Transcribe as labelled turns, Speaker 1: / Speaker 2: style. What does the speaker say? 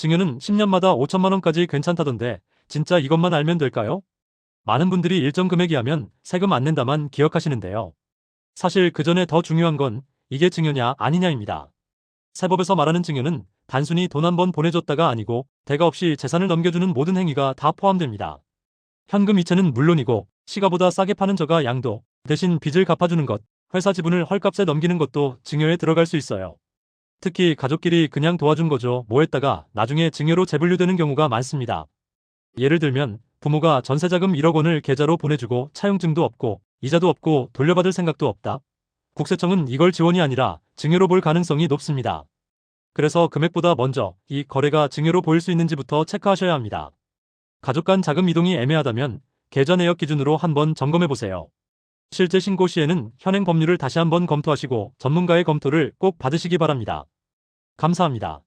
Speaker 1: 증여는 10년마다 5천만 원까지 괜찮다던데 진짜 이것만 알면 될까요? 많은 분들이 일정 금액 이 하면 세금 안 낸다만 기억하시는데요. 사실 그 전에 더 중요한 건 이게 증여냐 아니냐입니다. 세법에서 말하는 증여는 단순히 돈 한 번 보내줬다가 아니고 대가 없이 재산을 넘겨주는 모든 행위가 다 포함됩니다. 현금 이체는 물론이고 시가보다 싸게 파는 저가 양도, 대신 빚을 갚아주는 것, 회사 지분을 헐값에 넘기는 것도 증여에 들어갈 수 있어요. 특히 가족끼리 그냥 도와준 거죠 뭐 했다가 나중에 증여로 재분류되는 경우가 많습니다. 예를 들면 부모가 전세자금 1억 원을 계좌로 보내주고 차용증도 없고 이자도 없고 돌려받을 생각도 없다. 국세청은 이걸 지원이 아니라 증여로 볼 가능성이 높습니다. 그래서 금액보다 먼저 이 거래가 증여로 보일 수 있는지부터 체크하셔야 합니다. 가족 간 자금 이동이 애매하다면 계좌 내역 기준으로 한번 점검해 보세요. 실제 신고 시에는 현행 법률을 다시 한번 검토하시고 전문가의 검토를 꼭 받으시기 바랍니다. 감사합니다.